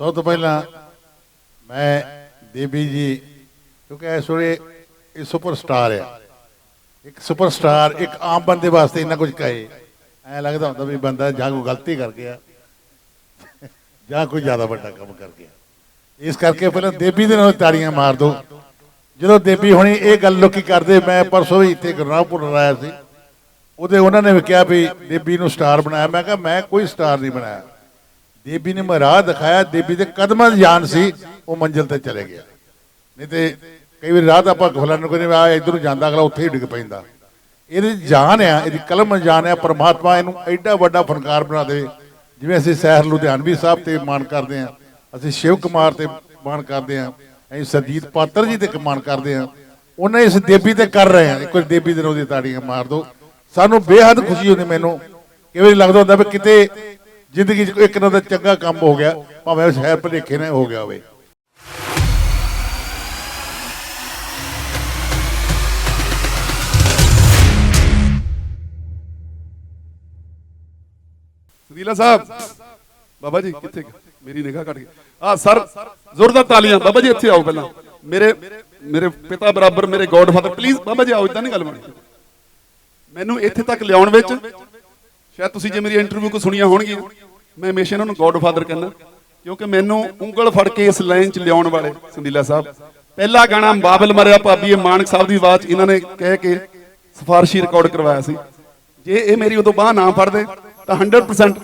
ਸਭ ਤੋਂ ਪਹਿਲਾਂ ਮੈਂ ਦੇਵੀ ਜੀ, ਕਿਉਂਕਿ ਇਸ ਵੇਲੇ ਇਹ ਸੁਪਰਸਟਾਰ ਆ ਇੱਕ ਸੁਪਰਸਟਾਰ ਇੱਕ ਆਮ ਬੰਦੇ ਵਾਸਤੇ ਇੰਨਾ ਕੁਝ ਕਹੇ। ਐ ਲੱਗਦਾ ਹੁੰਦਾ ਵੀ ਬੰਦਾ ਜਾਂ ਕੋਈ ਗਲਤੀ ਕਰ ਗਿਆ, ਜਾਂ ਕੋਈ ਜ਼ਿਆਦਾ ਵੱਡਾ ਕੰਮ ਕਰ ਗਿਆ। ਇਸ ਕਰਕੇ ਪਹਿਲਾਂ ਦੇਵੀ ਦੇ ਨਾਲ ਤਾੜੀਆਂ ਮਾਰ ਦਿਓ ਜਦੋਂ ਦੇਵੀ ਹੁਣੀ ਇਹ ਗੱਲ ਲੋਕੀ ਕਰਦੇ, ਮੈਂ ਪਰਸੋਂ ਵੀ ਇੱਥੇ ਗੁਰਨਾਮਪੁਰ ਆਇਆ ਸੀ। ਉਹਦੇ ਉਹਨਾਂ ਨੇ ਵੀ ਕਿਹਾ ਵੀ ਦੇਵੀ ਨੂੰ ਸਟਾਰ ਬਣਾਇਆ। ਮੈਂ ਕਿਹਾ, ਮੈਂ ਕੋਈ ਸਟਾਰ ਨਹੀਂ ਬਣਾਇਆ। ਦੇਵੀ ਨੇ ਮੈਂ ਰਾਹ ਦਿਖਾਇਆ, ਦੇਵੀ ਦੇ ਕਦਮਾਂ 'ਚ ਜਾਨ ਸੀ, ਉਹ ਮੰਜ਼ਿਲ ਤੇ ਚਲੇ ਗਿਆ। ਨਹੀਂ ਤੇ ਕਈ ਵਾਰੀ ਰਾਹ ਤਾਂ ਆਪਾਂ ਖੋਲਣ ਨੂੰ ਕਹਿੰਦੇ ਆ ਇਧਰ ਨੂੰ ਜਾਂਦਾ, ਅਗਲਾ ਉੱਥੇ ਹੀ ਡਿੱਗ ਪੈਂਦਾ। ਇਹਦੀ ਜਾਨ ਆ, ਇਹਦੀ ਕਲਮ ਜਾਨ ਆ, ਪ੍ਰਮਾਤਮਾ ਇਹਨੂੰ ਐਡਾ ਵੱਡਾ ਫਨਕਾਰ ਬਣਾ ਦੇਵੇ। ਜਿਵੇਂ ਅਸੀਂ ਸਹਿਰ ਲੁਧਿਆਣਵੀ ਸਾਹਿਬ ਤੇ ਮਾਣ ਕਰਦੇ ਆ ਅਸੀਂ ਸ਼ਿਵ ਕੁਮਾਰ ਤੇ ਮਾਣ ਕਰਦੇ ਆ ਅਸੀਂ ਸਰਜੀਤ ਪਾਤਰ ਜੀ ਤੇ ਮਾਣ ਕਰਦੇ ਆ ਉਹਨਾਂ ਇਸ ਦੇਵੀ ਤੇ ਕਰ ਰਹੇ ਆ ਇੱਕ ਵਾਰੀ ਦੇਵੀ ਦੇ ਰੋਦੀ ਤਾੜੀਆਂ ਮਾਰ ਦੋ ਸਾਨੂੰ ਬੇਹੱਦ ਖੁਸ਼ੀ ਹੁੰਦੀ ਮੈਨੂੰ, ਕਈ ਵਾਰੀ ਲੱਗਦਾ ਹੁੰਦਾ ਵੀ ਕਿਤੇ ਜ਼ਿੰਦਗੀ 'ਚ ਇੱਕ ਨਾ ਦਾ ਚੰਗਾ ਕੰਮ ਹੋ ਗਿਆ, ਭਾਵੇਂ ਉਹ ਸ਼ਹਿਰ ਭਲੇਖੇ ਨਾਲ ਹੋ ਗਿਆ ਹੋਵੇ। ਸੁਦੀਲਾ ਸਾਹਿਬ, ਬਾਬਾ ਜੀ, ਕਿੱਥੇ ਮੇਰੀ ਨਿਗਾਹ ਘਟ ਗਈ। ਆ ਸਰ, ਜ਼ੋਰਦਾਰ ਤਾਲੀਆਂ, ਬਾਬਾ ਜੀ, ਇੱਥੇ ਆਓ ਪਹਿਲਾਂ। ਮੇਰੇ ਮੇਰੇ ਪਿਤਾ ਬਰਾਬਰ, ਮੇਰੇ ਗੋਡਫਾਦਰ ਪਲੀਜ਼ ਬਾਬਾ ਜੀ, ਆਓ ਇਦਾਂ ਨਹੀਂ ਗੱਲ ਬਣੀ ਮੈਨੂੰ ਇੱਥੇ ਤੱਕ ਲਿਆਉਣ ਵਿੱਚ ਸ਼ਾਇਦ ਤੁਸੀਂ ਜੇ ਮੇਰੀ ਇੰਟਰਵਿਊ ਕੋ ਸੁਣੀਆਂ ਹੋਣਗੀਆਂ, ਮੈਂ ਹਮੇਸ਼ਾ ਇਹਨਾਂ ਨੂੰ ਗੋਡਫਾਦਰ ਕਹਿੰਦਾ, ਕਿਉਂਕਿ ਮੈਨੂੰ ਉਂਗਲ ਫੜ ਕੇ ਇਸ ਲਾਈਨ 'ਚ ਲਿਆਉਣ ਵਾਲੇ ਸੰਦੀਲਾ ਸਾਹਿਬ। ਪਹਿਲਾ ਗਾਣਾ ਬਾਬਲ ਮਰਿਆ ਭਾਬੀਏ ਮਾਨਕ ਸਾਹਿਬ ਦੀ ਆਵਾਜ਼ 'ਚ ਇਹਨਾਂ ਨੇ ਕਹਿ ਕੇ ਸਿਫਾਰਸ਼ੀ ਰਿਕਾਰਡ ਕਰਵਾਇਆ ਸੀ। ਜੇ ਇਹ ਮੇਰੀ ਉਦੋਂ ਬਾਹ ਨਾ ਫੜਦੇ, ਤਾਂ 100%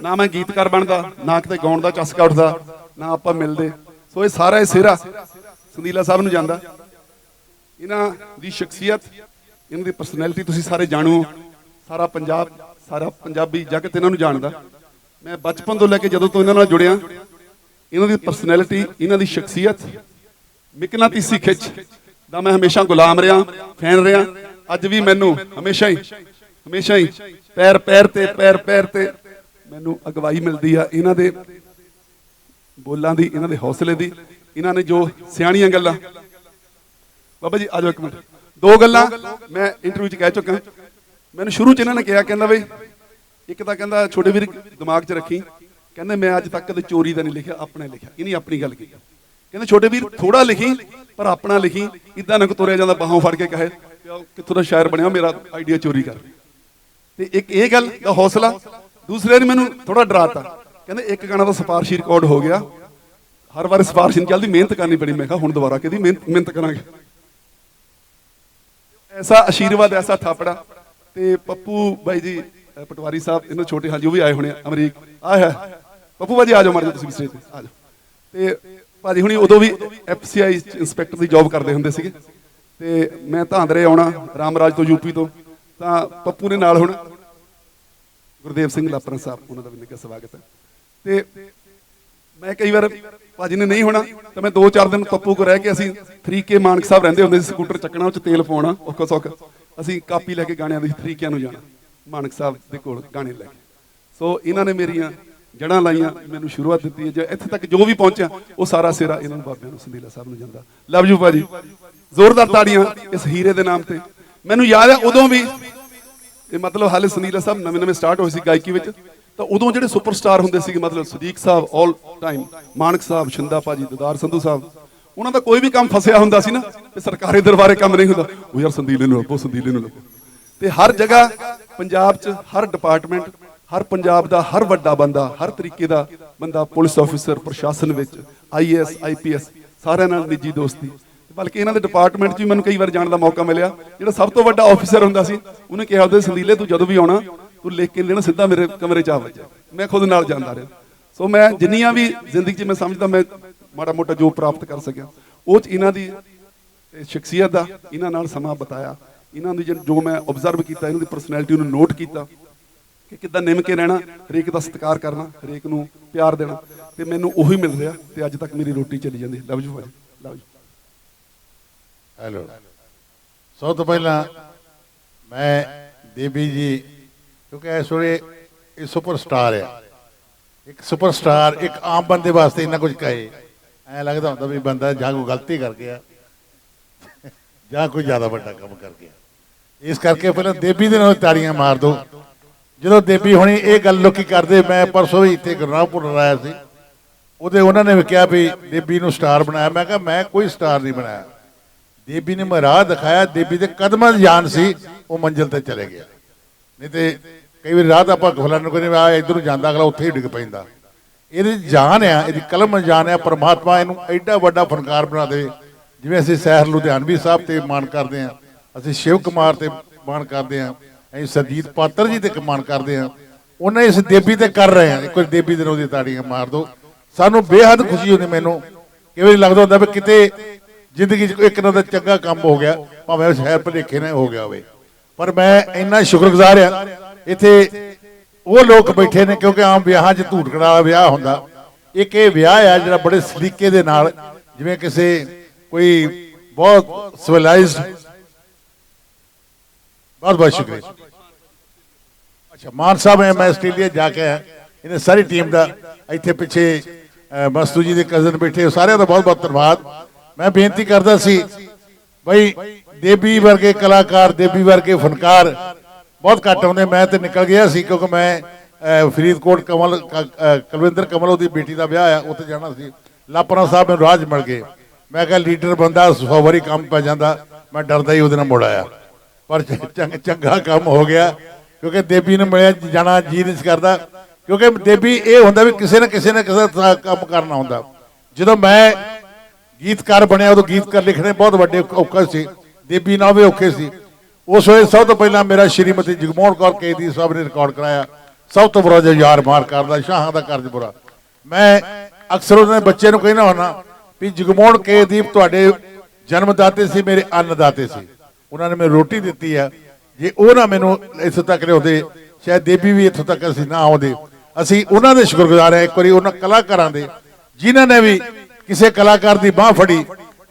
ਨਾ ਮੈਂ ਗੀਤਕਾਰ ਬਣਦਾ, ਨਾ ਕਿਤੇ ਗਾਉਣ ਦਾ ਚਸਕਾ ਉੱਠਦਾ ਨਾ ਆਪਾਂ ਮਿਲਦੇ। ਸੋ ਇਹ ਸਾਰਾ ਇਹ ਸਿਹਰਾ ਸੰਦੀਲਾ ਸਾਹਿਬ ਨੂੰ ਜਾਂਦਾ। ਇਹਨਾਂ ਦੀ ਸ਼ਖਸੀਅਤ, ਇਹਨਾਂ ਦੀ ਪਰਸਨੈਲਿਟੀ ਤੁਸੀਂ ਸਾਰੇ ਜਾਣੋ। ਸਾਰਾ ਪੰਜਾਬ ਸਾਰਾ ਪੰਜਾਬੀ ਜਗਤ ਇਹਨਾਂ ਨੂੰ ਜਾਣਦਾ। ਮੈਂ ਬਚਪਨ ਤੋਂ ਲੈ ਕੇ ਜਦੋਂ ਤੋਂ ਇਹਨਾਂ ਨਾਲ ਜੁੜਿਆ, ਇਹਨਾਂ ਦੀ ਪਰਸਨੈਲਿਟੀ ਇਹਨਾਂ ਦੀ ਸ਼ਖਸੀਅਤ ਮਿਕਨਾਤੀਸੀ ਖਿੱਚ ਦਾ ਮੈਂ ਹਮੇਸ਼ਾ ਗੁਲਾਮ ਰਿਹਾ, ਫੈਨ ਰਿਹਾ। ਅੱਜ ਵੀ ਮੈਨੂੰ ਹਮੇਸ਼ਾ ਹੀ ਹਮੇਸ਼ਾ ਹੀ ਪੈਰ ਪੈਰ ਤੇ, ਪੈਰ ਪੈਰ ਤੇ ਮੈਨੂੰ ਅਗਵਾਈ ਮਿਲਦੀ ਆ ਇਹਨਾਂ ਦੇ ਬੋਲਾਂ ਦੀ, ਇਹਨਾਂ ਦੇ ਹੌਸਲੇ ਦੀ, ਇਹਨਾਂ ਨੇ ਜੋ ਸਿਆਣੀਆਂ ਗੱਲਾਂ। ਬਾਬਾ ਜੀ ਆਜੋ ਇੱਕ ਮਿੰਟ। ਦੋ ਗੱਲਾਂ ਮੈਂ ਇੰਟਰਵਿਊ 'ਚ ਕਹਿ ਚੁੱਕਾ। ਮੈਨੂੰ ਸ਼ੁਰੂ 'ਚ ਇਹਨਾਂ ਨੇ ਕਿਹਾ, ਕਹਿੰਦਾ ਬਈ ਇੱਕ ਤਾਂ ਕਹਿੰਦਾ ਛੋਟੇ ਵੀਰ ਦਿਮਾਗ 'ਚ ਰੱਖੀ। ਕਹਿੰਦੇ ਮੈਂ ਅੱਜ ਤੱਕ ਕਦੇ ਚੋਰੀ ਦਾ ਨਹੀਂ ਲਿਖਿਆ, ਆਪਣੇ ਲਿਖਿਆ। ਇਹ ਨਹੀਂ ਆਪਣੀ ਗੱਲ ਕੀਤੀ ਕਹਿੰਦੇ ਛੋਟੇ ਵੀਰ ਥੋੜਾ ਲਿਖੀ, ਪਰ ਆਪਣਾ ਲਿਖੀ। ਇਦਾਂ ਨਾ ਤੁਰਿਆ ਜਾਂਦਾ, ਬਾਹੋਂ ਫੜ ਕੇ ਕਹੇ ਕਿੱਥੋਂ ਦਾ ਸ਼ਾਇਰ ਬਣਿਆ, ਮੇਰਾ ਆਈਡੀਆ ਚੋਰੀ ਕਰ। ਤੇ ਇੱਕ ਇਹ ਗੱਲ ਦਾ ਹੌਸਲਾ, ਦੂਸਰੇ ਨੇ ਮੈਨੂੰ ਥੋੜਾ ਡਰਾਤਾ। ਕਹਿੰਦੇ ਇੱਕ ਗਾਣਾ ਦਾ ਸਿਫਾਰਸ਼ੀ ਰਿਕਾਰਡ ਹੋ ਗਿਆ। ਹਰ ਵਾਰ ਸਿਫਾਰਸ਼ ਨਹੀਂ ਚੱਲਦੀ, ਮਿਹਨਤ ਕਰਨੀ ਪੜੀ ਮੈਂ ਕਿਹਾ, ਹੁਣ ਦੁਬਾਰਾ ਕਿਹਦੀ ਮਿਹਨਤ ਮਿਹਨਤ ਕਰਾਂਗੇ? ਐਸਾ ਆਸ਼ੀਰਵਾਦ, ਐਸਾ ਥਾਪੜਾ। ਤੇ ਪੱਪੂ ਬਾਈ ਜੀ ਪਟਵਾਰੀ ਸਾਹਿਬ, ਇਹਨਾਂ ਛੋਟੇ, ਹਾਂਜੀ, ਉਹ ਵੀ ਆਏ ਹੋਣੇ ਅਮਰੀਕ। ਆ ਹੈ। ਪੱਪੂ ਬਾਜੀ ਆ ਜਾਓ ਮਰ ਜਾਓ ਤੁਸੀਂ ਸਟੇਜ ਤੇ, ਆ ਜਾਓ। ਤੇ ਭਾਜੀ ਹੁਣੀ ਉਦੋਂ ਵੀ ਐਫਸੀਆਈ ਇੰਸਪੈਕਟਰ ਦੀ ਜੌਬ ਕਰਦੇ ਹੁੰਦੇ ਸੀਗੇ। ਤੇ ਮੈਂ ਧਾਂਦਰੇ ਆਉਣਾ, ਰਾਮਰਾਜ ਤੋਂ ਯੂਪੀ ਤੋਂ। ਤਾਂ ਪੱਪੂ ਨੇ ਨਾਲ ਹੁਣ ਗੁਰਦੇਵ ਸਿੰਘ ਲਾਪਰਾ ਸਾਹਿਬ, ਉਹਨਾਂ ਦਾ ਵੀ ਨਿੱਘਾ ਸਵਾਗਤ ਹੈ। ਤੇ ਮੈਂ ਕਈ ਵਾਰ ਭਾਜੀ ਨੇ ਨਹੀਂ ਹੋਣਾ, ਤਾਂ ਮੈਂ 2-4 ਦਿਨ ਪੱਪੂ ਕੋ ਰਹਿ ਕੇ ਅਸੀਂ 3K ਮਾਨਕ ਸਾਹਿਬ ਰਹਿੰਦੇ ਹੁੰਦੇ ਸੀ, ਸਕੂਟਰ ਚੱਕਣਾ, ਉਹ ਚ ਤੇਲ ਪਾਉਣਾ ਔਖਾ ਸੌਖਾ ਅਸੀਂ ਕਾਪੀ ਲੈ ਕੇ ਗਾਣਿਆਂ ਦੇ ਤਰੀਕਿਆਂ ਨੂੰ ਜਾਣਾ, ਮਾਨਕ ਸਾਹਿਬ ਦੇ ਕੋਲ ਗਾਣੇ ਲੈ ਕੇ। ਸੋ ਇਹਨਾਂ ਨੇ ਮੇਰੀਆਂ ਜੜਾਂ ਲਾਈਆਂ, ਮੈਨੂੰ ਸ਼ੁਰੂਆਤ ਦਿੱਤੀ ਹੈ। ਜੇ ਇੱਥੇ ਤੱਕ ਜੋ ਵੀ ਪਹੁੰਚਿਆ, ਉਹ ਸਾਰਾ ਸਿਰਾ ਇਹਨਾਂ ਨੂੰ ਬਾਬਿਆਂ ਨੂੰ, ਸੰਦੀਲਾ ਸਾਹਿਬ ਨੂੰ ਜਾਂਦਾ। ਲਵ ਯੂ ਭਾਜੀ। ਜ਼ੋਰਦਾਰ ਤਾੜੀਆਂ ਇਸ ਹੀਰੇ ਦੇ ਨਾਮ ਤੇ। ਮੈਨੂੰ ਯਾਦ ਹੈ ਉਦੋਂ ਵੀ ਇਹ ਮਤਲਬ ਹਾਲੇ ਸੁਨੀਲਾ ਸਾਹਿਬ ਨਵੇਂ ਨਵੇਂ ਸਟਾਰਟ ਹੋਏ ਸੀ ਗਾਇਕੀ ਵਿੱਚ, ਤਾਂ ਉਦੋਂ ਜਿਹੜੇ ਸੁਪਰਸਟਾਰ ਹੁੰਦੇ ਸੀਗੇ, ਮਤਲਬ ਸਦੀਕ ਸਾਹਿਬ 올 ਟਾਈਮ ਮਾਨਕ ਸਾਹਿਬ, ਸ਼ਿੰਦਾ ਭਾਜੀ, ਦਦਾਰ ਸੰਧੂ ਸਾਹਿਬ ਉਹਨਾਂ ਦਾ ਕੋਈ ਵੀ ਕੰਮ ਫਸਿਆ ਹੁੰਦਾ ਸੀ ਨਾ, ਤੇ ਸਰਕਾਰੀ ਦਰਬਾਰੇ ਕੰਮ ਨਹੀਂ ਹੁੰਦਾ। ਉਹ ਯਾਰ ਸੰਦੀਲੇ ਨੂੰ ਲੱਭੋ ਸੰਦੀਲੇ ਨੂੰ ਲੱਭੋ ਤੇ ਹਰ ਜਗ੍ਹਾ ਪੰਜਾਬ 'ਚ ਹਰ ਡਿਪਾਰਟਮੈਂਟ ਹਰ ਪੰਜਾਬ ਦਾ ਹਰ ਵੱਡਾ ਬੰਦਾ, ਹਰ ਤਰੀਕੇ ਦਾ ਬੰਦਾ, ਪੁਲਿਸ ਆਫੀਸਰ ਪ੍ਰਸ਼ਾਸਨ ਵਿੱਚ ਆਈਏਐਸ ਆਈਪੀਐਸ ਸਾਰਿਆਂ ਨਾਲ ਨਿੱਜੀ ਦੋਸਤੀ। ਬਲਕਿ ਇਹਨਾਂ ਦੇ ਡਿਪਾਰਟਮੈਂਟ 'ਚ ਵੀ ਮੈਨੂੰ ਕਈ ਵਾਰ ਜਾਣ ਦਾ ਮੌਕਾ ਮਿਲਿਆ। ਜਿਹੜਾ ਸਭ ਤੋਂ ਵੱਡਾ ਆਫੀਸਰ ਹੁੰਦਾ ਸੀ, ਉਹਨੇ ਕਿਹਾ, ਉਹਦੇ ਸੰਦੀਲੇ ਤੂੰ ਜਦੋਂ ਵੀ ਆਉਣਾ, ਤੂੰ ਲਿਖ ਕੇ ਲੈਣਾ, ਸਿੱਧਾ ਮੇਰੇ ਕਮਰੇ 'ਚ ਆ ਵੱਜਿਆ। ਮੈਂ ਖੁਦ ਨਾਲ ਜਾਂਦਾ ਰਿਹਾ। ਸੋ ਮੈਂ ਜਿੰਨੀਆਂ ਵੀ ਜ਼ਿੰਦਗੀ 'ਚ ਮੈਂ ਸਮਝਦਾ, ਮੈਂ ਮਾੜਾ ਮੋਟਾ ਜੋ ਪ੍ਰਾਪਤ ਕਰ ਸਕਿਆ। ਉਹ 'ਚ ਇਹਨਾਂ ਦੀ ਸ਼ਖਸੀਅਤ ਦਾ ਇਹਨਾਂ ਨਾਲ ਸਮਾਂ ਬਤਾਇਆ। ਇਹਨਾਂ ਦੀ ਜੋ ਮੈਂ ਆਬਜ਼ਰਵ ਕੀਤਾ, ਇਹਨਾਂ ਦੀ ਪਰਸਨੈਲਿਟੀ ਨੂੰ ਨੋਟ ਕੀਤਾ ਕਿ ਕਿੱਦਾਂ ਨਿਮ ਕੇ ਰਹਿਣਾ, ਹਰੇਕ ਦਾ ਸਤਿਕਾਰ ਕਰਨਾ, ਹਰੇਕ ਨੂੰ ਪਿਆਰ ਦੇਣਾ। ਤੇ ਮੈਨੂੰ ਉਹੀ ਮਿਲ ਰਿਹਾ ਤੇ ਅੱਜ ਤੱਕ ਮੇਰੀ ਰੋਟੀ ਚੱਲੀ ਜਾਂਦੀ। ਲਵ ਯੂ ਭਾਜੀ, ਲਵ ਯੂ। ਹੈਲੋ ਸਭ ਤੋਂ ਪਹਿਲਾਂ ਮੈਂ ਦੇਵੀ ਜੀ, ਕਿਉਂਕਿ ਇਸ ਵੇਲੇ ਇਹ ਸੁਪਰਸਟਾਰ ਆ। ਇੱਕ ਸੁਪਰਸਟਾਰ ਇੱਕ ਆਮ ਬੰਦੇ ਵਾਸਤੇ ਇੰਨਾ ਕੁਝ ਕਹੇ। ਐ ਲੱਗਦਾ ਹੁੰਦਾ ਵੀ ਬੰਦਾ ਜਾਂ ਕੋਈ ਗਲਤੀ ਕਰ ਗਿਆ, ਜਾਂ ਕੋਈ ਜ਼ਿਆਦਾ ਵੱਡਾ ਕੰਮ ਕਰ ਗਿਆ। ਇਸ ਕਰਕੇ ਪਹਿਲਾਂ ਦੇਵੀ ਦੇ ਨਾਲ ਤਾੜੀਆਂ ਮਾਰ ਦਿਓ ਜਦੋਂ ਦੇਵੀ ਹੋਣੀ ਇਹ ਗੱਲ ਲੋਕੀ ਕਰਦੇ, ਮੈਂ ਪਰਸੋਂ ਵੀ ਇੱਥੇ ਗੁਰਨਾਮਪੁਰ ਆਇਆ ਸੀ। ਉਹਦੇ ਉਹਨਾਂ ਨੇ ਵੀ ਕਿਹਾ ਵੀ ਦੇਬੀ ਨੂੰ ਸਟਾਰ ਬਣਾਇਆ। ਮੈਂ ਕਿਹਾ, ਮੈਂ ਕੋਈ ਸਟਾਰ ਨਹੀਂ ਬਣਾਇਆ। ਦੇਬੀ ਨੇ ਮੈਂ ਰਾਹ ਦਿਖਾਇਆ। ਦੇਬੀ ਦੇ ਕਦਮਾਂ ਦੀ ਜਾਨ ਸੀ, ਉਹ ਮੰਜ਼ਿਲ ਤੇ ਚਲੇ ਗਿਆ। ਨਹੀਂ ਤੇ ਕਈ ਵਾਰੀ ਰਾਹ ਤਾਂ ਆਪਾਂ ਫਲਾਣ ਨੂੰ ਕਹਿੰਦੇ ਆ ਇਧਰ ਨੂੰ ਜਾਂਦਾ, ਅਗਲਾ ਉੱਥੇ ਹੀ ਡਿੱਗ ਪੈਂਦਾ। ਇਹਦੀ ਜਾਨ ਆ, ਇਹਦੀ ਕਲਮ ਜਾਨ ਆ, ਪਰਮਾਤਮਾ ਇਹਨੂੰ ਐਡਾ ਵੱਡਾ ਫਨਕਾਰ ਬਣਾ ਦੇਵੇ। ਜਿਵੇਂ ਅਸੀਂ ਸਹਿਰ ਲੁਧਿਆਣਵੀ ਸਾਹਿਬ ਤੇ ਮਾਣ ਕਰਦੇ ਹਾਂ, ਅਸੀਂ ਸ਼ਿਵ ਕੁਮਾਰ ਤੇ ਮਾਣ ਕਰਦੇ ਹਾਂ, ਅਸੀਂ ਸਰਜੀਤ ਪਾਤਰ ਜੀ ਤੇ ਮਾਣ ਕਰਦੇ ਹਾਂ, ਉਹਨਾਂ ਇਸ ਦੇਬੀ ਤੇ ਕਰ ਰਹੇ ਹਾਂ। ਇੱਕ ਵਾਰੀ ਦੇਬੀ ਦੇ ਰੋਂ ਤਾੜੀਆਂ ਮਾਰ ਦਿਓ। ਸਾਨੂੰ ਬੇਹੱਦ ਖੁਸ਼ੀ ਹੁੰਦੀ ਮੈਨੂੰ ਕਿਵੇਂ ਲੱਗਦਾ ਹੁੰਦਾ ਵੀ ਕਿਤੇ ਜ਼ਿੰਦਗੀ 'ਚ ਕੋਈ ਇੱਕ ਨਾ ਦਾ ਚੰਗਾ ਕੰਮ ਹੋ ਗਿਆ, ਭਾਵੇਂ ਉਹ ਸ਼ਹਿਰ ਭਲੇਖੇ ਨਾਲ ਹੋ ਗਿਆ ਹੋਵੇ। ਪਰ ਮੈਂ ਇੰਨਾ ਸ਼ੁਕਰਗੁਜ਼ਾਰ ਆ ਇੱਥੇ ਉਹ ਲੋਕ ਬੈਠੇ ਨੇ ਕਿਉਂਕਿ ਆਮ ਵਿਆਹਾਂ 'ਚ ਧੂੜਕੜਾ ਵਾਲਾ ਵਿਆਹ ਹੁੰਦਾ। ਇੱਕ ਇਹ ਵਿਆਹ ਆ ਜਿਹੜਾ ਬੜੇ ਸਲੀਕੇ ਦੇ ਨਾਲ ਜਿਵੇਂ ਕਿਸੇ ਕੋਈ ਬਹੁਤ ਸਿਵਲਾਈਜ਼ਡ ਬਹੁਤ ਬਹੁਤ ਸ਼ੁਕਰੀਆ। ਅੱਛਾ ਮਾਨ ਸਾਹਿਬ ਮੈਂ ਆਸਟ੍ਰੇਲੀਆ ਜਾ ਕੇ ਆਇਆ। ਇਹਨੇ ਸਾਰੀ ਟੀਮ ਦਾ ਇੱਥੇ ਪਿੱਛੇ ਅਹ, ਮਸਤੂ ਜੀ ਦੇ ਕਜ਼ਨ ਬੈਠੇ ਸਾਰਿਆਂ ਦਾ ਬਹੁਤ ਬਹੁਤ ਧੰਨਵਾਦ। ਮੈਂ ਬੇਨਤੀ ਕਰਦਾ ਸੀ ਬਈ ਦੇਬੀ ਵਰਗੇ ਕਲਾਕਾਰ ਦੇਬੀ ਵਰਗੇ ਫਨਕਾਰ ਬਹੁਤ ਘੱਟ ਆਉਂਦੇ, ਮੈਂ ਤੇ ਨਿਕਲ ਗਿਆ ਸੀ ਕਿਉਂਕਿ ਮੈਂ ਫਰੀਦਕੋਟ ਕਮਲ ਕਲਵਿੰਦਰ ਕਮਲ ਉਹਦੀ ਬੇਟੀ ਦਾ ਵਿਆਹ ਆ, ਉੱਥੇ ਜਾਣਾ ਸੀ। ਲਾਪਰਾ ਸਾਹਿਬ ਮੈਨੂੰ ਰਾਜ ਮਿਲ ਗਏ। ਮੈਂ ਕਿਹਾ, ਲੀਡਰ ਬੰਦਾ, ਸੌ ਵਾਰੀ ਕੰਮ ਪੈ ਜਾਂਦਾ। ਮੈਂ ਡਰਦਾ ਹੀ ਉਹਦੇ ਨਾਲ ਮੁੜ ਆਇਆ। ਪਰ ਚ- ਚੰਗਾ ਕੰਮ ਹੋ ਗਿਆ, ਕਿਉਂਕਿ ਦੇਬੀ ਨੂੰ ਮਿਲਿਆ, ਜਾਣਾ ਜੀ ਨਹੀਂ ਸੀ ਕਰਦਾ। ਕਿਉਂਕਿ ਦੇਬੀ ਇਹ ਹੁੰਦਾ ਵੀ ਕਿਸੇ ਨਾ ਕਿਸੇ ਨਾ ਕਿਸੇ ਦਾ ਕੰਮ ਕਰਨਾ ਹੁੰਦਾ। ਜਦੋਂ ਮੈਂ ਗੀਤਕਾਰ ਬਣਿਆ, ਉਦੋਂ ਗੀਤਕਾਰ ਲਿਖਣੇ ਬਹੁਤ ਵੱਡੇ ਔਖੇ ਸੀ। ਦੇਬੀ ਨਾਲ ਵੀ ਔਖੇ ਸੀ। ਉਸ ਵੇਲੇ ਸਭ ਤੋਂ ਪਹਿਲਾਂ ਮੇਰਾ ਸ਼੍ਰੀਮਤੀ ਜਗਮੋਹਨ ਕੌਰ ਕੇਦੀ ਸਾਹਿਬ ਨੇ ਰਿਕਾਰਡ ਕਰਾਇਆ। ਸਭ ਤੋਂ ਬੁਰਾ ਯਾਰ ਮਾਰ ਕਰਦਾ ਸ਼ਾਹਾਂ ਦਾ ਕਰਜ ਬੁਰਾ। ਮੈਂ ਅਕਸਰ ਉਹਨਾਂ ਦੇ ਬੱਚੇ ਨੂੰ ਕਹਿਣਾ ਹੁੰਦਾ ਵੀ ਜਗਮੋਹਨ ਕੇਦੀਪ ਤੁਹਾਡੇ ਜਨਮਦਾਤੇ ਸੀ, ਮੇਰੇ ਅੰਨਦਾਤੇ ਸੀ। ਉਹਨਾਂ ਨੇ ਮੈਨੂੰ ਰੋਟੀ ਦਿੱਤੀ ਆ। ਜੇ ਉਹ ਨਾ ਮੈਨੂੰ ਇੱਥੋਂ ਤੱਕ ਲਿਆਉਂਦੇ, ਸ਼ਾਇਦ ਦੇਬੀ ਵੀ ਇੱਥੋਂ ਤੱਕ ਅਸੀਂ ਨਾ ਆਉਂਦੇ। ਅਸੀਂ ਉਹਨਾਂ ਦੇ ਸ਼ੁਕਰਗੁਜ਼ਾਰ ਹਾਂ, ਇੱਕ ਵਾਰੀ ਉਹਨਾਂ ਕਲਾਕਾਰਾਂ ਦੇ, ਜਿਨ੍ਹਾਂ ਨੇ ਵੀ ਕਿਸੇ ਕਲਾਕਾਰ ਦੀ ਬਾਹ ਫੜੀ,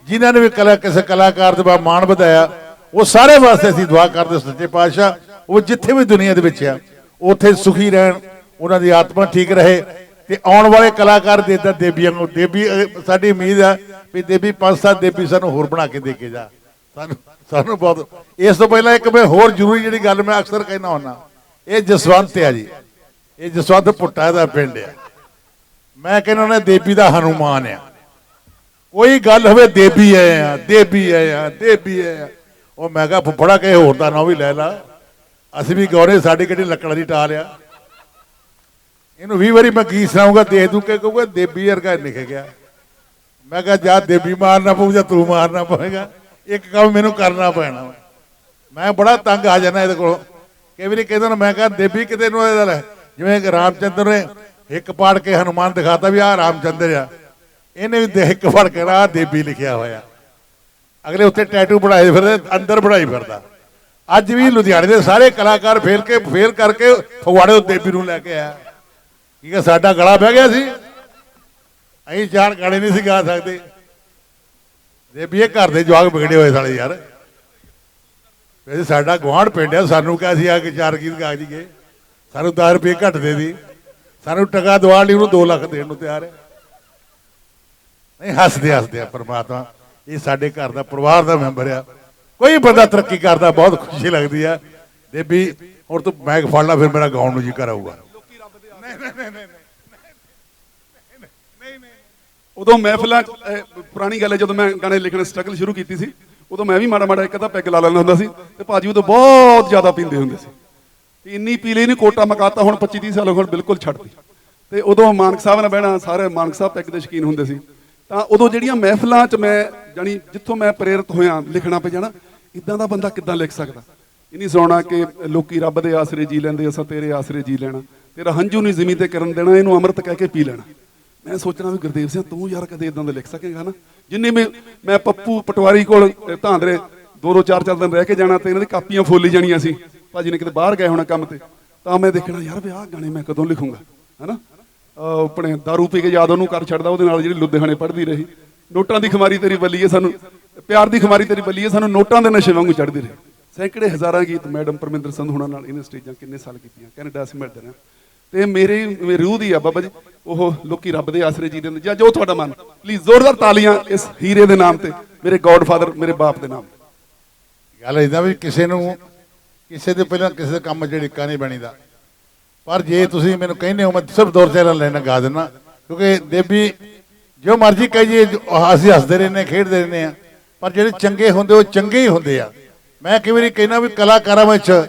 ਜਿਨ੍ਹਾਂ ਨੇ ਵੀ ਕਲਾ, ਕਿਸੇ ਕਲਾਕਾਰ ਦੇ ਮਾਣ ਵਧਾਇਆ ਉਹ ਸਾਰੇ ਵਾਸਤੇ ਅਸੀਂ ਦੁਆ ਕਰਦੇ ਸੱਚੇ ਪਾਤਸ਼ਾਹ, ਉਹ ਜਿੱਥੇ ਵੀ ਦੁਨੀਆ ਦੇ ਵਿੱਚ ਆ, ਉੱਥੇ ਸੁਖੀ ਰਹਿਣ, ਉਹਨਾਂ ਦੀ ਆਤਮਾ ਠੀਕ ਰਹੇ ਤੇ ਆਉਣ ਵਾਲੇ ਕਲਾਕਾਰ ਦੇ ਤਾਂ ਦੇਵੀਆਂ ਨੂੰ, ਦੇਵੀ ਸਾਡੀ ਉਮੀਦ ਆ ਵੀ ਦੇਵੀ ਪੰਜ ਸੱਤ ਦੇਵੀ ਸਾਨੂੰ ਹੋਰ ਬਣਾ ਕੇ ਦੇ ਕੇ ਜਾ। ਸਾਨੂੰ ਸਾਨੂੰ ਬਹੁਤ, ਇਸ ਤੋਂ ਪਹਿਲਾਂ ਇੱਕ ਮੈਂ ਹੋਰ ਜ਼ਰੂਰੀ ਜਿਹੜੀ ਗੱਲ ਮੈਂ ਅਕਸਰ ਕਹਿਣਾ ਹੁੰਦਾ, ਇਹ ਜਸਵੰਤ ਆ ਜੀ। ਇਹ ਜਸਵੰਤ ਪੁੱਟਾ ਦਾ ਪਿੰਡ ਆ। ਮੈਂ ਕਹਿੰਦਾ ਉਹਨਾਂ ਦੇਵੀ ਦਾ ਹਨੂਮਾਨ ਆ। ਕੋਈ ਗੱਲ ਹੋਵੇ ਦੇਬੀ ਆਏ ਆ ਦੇਬੀ ਆਏ ਆ ਦੇਬੀ ਆਏ ਆ। ਉਹ ਮੈਂ ਕਿਹਾ ਫੁੱਫੜਾ ਕਿਸੇ ਹੋਰ ਦਾ ਨਾਂ ਵੀ ਲੈ ਲਾ। ਅਸੀਂ ਵੀ ਗੌਰੇ ਸਾਡੀ ਕਿਹੜੀ ਲੱਕੜ ਦੀ ਟਾਲ ਆ? ਇਹਨੂੰ 20 ਵਾਰੀ ਮੈਂ ਗੀਤ ਸੁਣਾਉਂਗਾ ਦੇ ਦੂੰ ਕਿ ਕਹੂਗਾ, ਦੇਬੀ ਵਰਗਾ ਨਿਕ ਗਿਆ। ਮੈਂ ਕਿਹਾ, ਜਾ ਦੇਬੀ ਮਾਰਨਾ ਪਊ ਜਾਂ ਤੂੰ ਮਾਰਨਾ ਪਵੇਗਾ ਇੱਕ ਕੰਮ ਮੈਨੂੰ ਕਰਨਾ ਪੈਣਾ ਵਾ। ਮੈਂ ਬੜਾ ਤੰਗ ਆ ਜਾਣਾ ਇਹਦੇ ਕੋਲੋਂ। ਕਈ ਵਾਰੀ ਕਹਿੰਦਾ ਨਾ ਮੈਂ ਕਿਹਾ, ਦੇਬੀ ਕਿਤੇ ਨੂੰ ਇਹਦਾ ਲੈ? ਜਿਵੇਂ ਕਿ ਰਾਮਚੰਦਰ ਨੇ ਇੱਕ ਪਾੜ ਕੇ ਹਨੂਮਾਨ ਦਿਖਾਤਾ ਵੀ ਆਹ ਰਾਮਚੰਦਰ ਆ। ਇਹਨੇ ਵੀ ਦੇਖ ਕੇ ਫੜ ਕੇ ਆਹ ਦੇਬੀ ਲਿਖਿਆ ਹੋਇਆ। ਅਗਲੇ ਉੱਤੇ ਟੈਟੂ ਬਣਾਏ ਫਿਰਦੇ, ਅੰਦਰ ਬਣਾਈ ਫਿਰਦਾ। ਅੱਜ ਵੀ ਲੁਧਿਆਣੇ ਦੇ ਸਾਰੇ ਕਲਾਕਾਰ ਫੇਰ ਕੇ, ਫੇਰ ਕਰਕੇ ਫਗਵਾੜੇ ਤੋਂ ਦੇਬੀ ਨੂੰ ਲੈ ਕੇ ਆਇਆ। ਠੀਕ ਹੈ ਸਾਡਾ ਗਲਾ ਬਹਿ ਗਿਆ ਸੀ? ਅਸੀਂ ਚਾਰ ਗਾਣੇ ਨਹੀਂ ਸੀ ਗਾ ਸਕਦੇ। ਦੇਬੀ ਇਹ ਘਰ ਦੇ ਜਵਾਕ ਵਿਗੜੇ ਹੋਏ ਸਾਲੇ ਯਾਰ। ਵੈਸੇ ਸਾਡਾ ਗੁਆਂਢ ਪਿੰਡ ਆ, ਸਾਨੂੰ ਕਿਹਾ ਸੀ ਆ ਕੇ ਚਾਰ ਗੀਤ ਗਾ ਜੀਏ। ਸਾਨੂੰ 10 ਰੁਪਏ ਘੱਟ ਦੇ ਦੀ। ਸਾਨੂੰ ਟਕਾ ਦਵਾ ਲਈ, ਉਹਨੂੰ 2 ਲੱਖ ਦੇਣ ਨੂੰ ਤਿਆਰ ਹੈ। ਨਹੀਂ, ਹੱਸਦੇ ਹੱਸਦੇ ਆ ਪਰਮਾਤਮਾ। ਇਹ ਸਾਡੇ ਘਰ ਦਾ ਪਰਿਵਾਰ ਦਾ ਮੈਂਬਰ ਆ। ਕੋਈ ਬੰਦਾ ਤਰੱਕੀ ਕਰਦਾ ਬਹੁਤ ਖੁਸ਼ੀ ਲੱਗਦੀ ਆ। ਦੇਬੀ ਹੁਣ ਤੂੰ ਮੈਂ ਫੜ ਲਾ ਫਿਰ ਮੇਰਾ ਗਾਉਣ ਨੂੰ ਜੀ ਕਰਾਊਗਾ ਉਦੋਂ ਮਹਿਫਲਾਂ 'ਚ, ਪੁਰਾਣੀ ਗੱਲ ਹੈ ਜਦੋਂ ਮੈਂ ਗਾਣੇ ਲਿਖਣ ਸਟਰਗਲ ਸ਼ੁਰੂ ਕੀਤੀ ਸੀ ਉਦੋਂ ਮੈਂ ਵੀ ਮਾੜਾ ਮਾੜਾ ਇੱਕ ਅੱਧਾ ਪੈਗ ਲਾ ਲੈਂਦਾ ਹੁੰਦਾ ਸੀ ਤੇ ਭਾਜੀ ਉਦੋਂ ਬਹੁਤ ਜ਼ਿਆਦਾ ਪੀਂਦੇ ਹੁੰਦੇ ਸੀ। ਤੇ ਇੰਨੀ ਪੀ ਲਈ ਨਹੀਂ ਕੋਟਾ ਮਕਾਤਾ ਹੁਣ 25 30 ਸਾਲ ਹੋ ਗਏ ਹੁਣ ਬਿਲਕੁਲ ਛੱਡਤੀ। ਤੇ ਉਦੋਂ ਮਾਨਕ ਸਾਹਿਬ ਨਾਲ ਬਹਿਣਾ ਸਾਰੇ ਮਾਨਕ ਸਾਹਿਬ ਪੈਗ ਦੇ ਸ਼ੌਕੀਨ ਹੁੰਦੇ ਸੀ। ਤਾਂ ਉਦੋਂ ਜਿਹੜੀਆਂ ਮਹਿਫਲਾਂ 'ਚ ਮੈਂ ਜਾਨੀ ਜਿੱਥੋਂ ਮੈਂ ਪ੍ਰੇਰਿਤ ਹੋਇਆ ਲਿਖਣਾ ਪੈ ਜਾਣਾ ਇਦਾਂ ਦਾ ਬੰਦਾ ਕਿੱਦਾਂ ਲਿਖ ਸਕਦਾ? ਇਹ ਨਹੀਂ ਸੁਣਨਾ ਕਿ ਲੋਕੀ ਰੱਬ ਦੇ ਆਸਰੇ ਜੀ ਲੈਂਦੇ ਅਸਾਂ ਤੇਰੇ ਆਸਰੇ ਜੀ ਲੈਣਾ। ਤੇਰਾ ਹੰਝੂ ਨਹੀਂ ਜ਼ਮੀਨ ਤੇ ਕਰਨ ਦੇਣਾ ਇਹਨੂੰ ਅੰਮ੍ਰਿਤ ਕਹਿ ਕੇ ਪੀ ਲੈਣਾ। ਮੈਂ ਸੋਚਣਾ ਵੀ ਗੁਰਦੇਵ ਸਿੰਘ ਤੂੰ ਯਾਰ ਕਦੇ ਇਦਾਂ ਦਾ ਲਿਖ ਸਕੇਗਾ ਨਾ? ਜਿੰਨੇ ਮੈਂ ਮੈਂ ਪੱਪੂ ਪਟਵਾਰੀ ਕੋਲ ਅਹ, ਧਾਂਦਰੇ ਦੋ ਦੋ ਚਾਰ ਚਾਰ ਦਿਨ ਰਹਿ ਕੇ ਜਾਣਾ ਤੇ ਇਹਨਾਂ ਦੀ ਕਾਪੀਆਂ ਫੋਲੀ ਜਾਣੀਆਂ ਸੀ। ਭਾਜੀ ਨੇ ਕਿਤੇ ਬਾਹਰ ਗਏ ਹੋਣਾ ਕੰਮ ਤੇ ਤਾਂ ਮੈਂ ਦੇਖਣਾ ਯਾਰ ਵੀ ਆਹ ਗਾਣੇ ਮੈਂ ਕਦੋਂ ਲਿਖੂੰਗਾ? ਹਨਾ? ਅਹ, ਆਪਣੇ दारू ਪੀ ਕੇ ਯਾਦ ਉਹਨੂੰ ਕਰ ਛੱਡਦਾ ਉਹਦੇ ਨਾਲ ਜਿਹੜੀ ਲੁਧਿਆਣੇ ਪੜ੍ਹਦੀ ਰਹੀ। ਨੋਟਾਂ ਦੀ ਖਮਾਰੀ ਤੇਰੀ ਬੱਲੀ ਹੈ ਸਾਨੂੰ, ਪਿਆਰ ਦੀ ਖਮਾਰੀ ਤੇਰੀ ਬੱਲੀ ਹੈ, ਸਾਨੂੰ ਨੋਟਾਂ ਦੇ ਨਸ਼ੇ ਵਾਂਗੂ ਚੜ੍ਹਦੀ ਰਹੀ। ਸੈਂਕੜੇ ਹਜ਼ਾਰਾਂ ਗੀਤ ਮੈਡਮ ਪਰਮਿੰਦਰ ਸੰਧੂ ਹੁਣਾਂ ਨਾਲ ਇਹਨੇ ਸਟੇਜਾਂ ਕਿੰਨੇ ਸਾਲ ਕੀਤੀਆਂ, ਕੈਨੇਡਾ ਅਸੀਂ ਮਿਲਦੇ ਰਹੇ ਤੇ ਮੇਰੇ, ਮੇਰੀ ਰੂਹ ਦੀ ਆ ਬਾਬਾ ਜੀ, ਉਹ ਲੋਕੀ ਰੱਬ ਦੇ ਆਸਰੇ ਜੀ ਦੇ ਜਾਂ ਜੋ ਤੁਹਾਡਾ ਮਨ ਪਲੀਜ਼ ਜ਼ੋਰਦਾਰ ਤਾਲੀਆਂ ਇਸ ਹੀਰੇ ਦੇ ਨਾਮ ਤੇ, ਮੇਰੇ ਗੋਡਫਾਦਰ ਮੇਰੇ ਬਾਪ ਦੇ ਨਾਮ ਗੱਲ ਇਦਾਂ ਵੀ ਕਿਸੇ ਨੂੰ, ਕਿਸੇ ਦੇ ਪਹਿਲਾਂ ਕਿਸੇ ਦਾ ਕੰਮ 'ਚ ਢਿੱਕਾ ਨਹੀਂ ਬਣੀਦਾ। ਪਰ ਜੇ ਤੁਸੀਂ ਮੈਨੂੰ ਕਹਿੰਦੇ ਹੋ, ਮੈਂ ਸਿਰਫ ਦੋ ਚਾਰ ਲੈਣਾ ਗਾ ਦਿੰਦਾ, ਕਿਉਂਕਿ ਦੇਬੀ ਜੋ ਮਰਜ਼ੀ ਕਹੀਏ ਜੋ- ਅਸੀਂ ਹੱਸਦੇ ਰਹਿੰਦੇ ਖੇਡਦੇ ਰਹਿੰਦੇ ਆ ਪਰ ਜਿਹੜੇ ਚੰਗੇ ਹੁੰਦੇ, ਉਹ ਚੰਗੇ ਹੀ ਹੁੰਦੇ ਆ। ਮੈਂ ਕਈ ਵਾਰੀ ਕਹਿੰਦਾ ਵੀ ਕਲਾਕਾਰਾਂ ਵਿੱਚ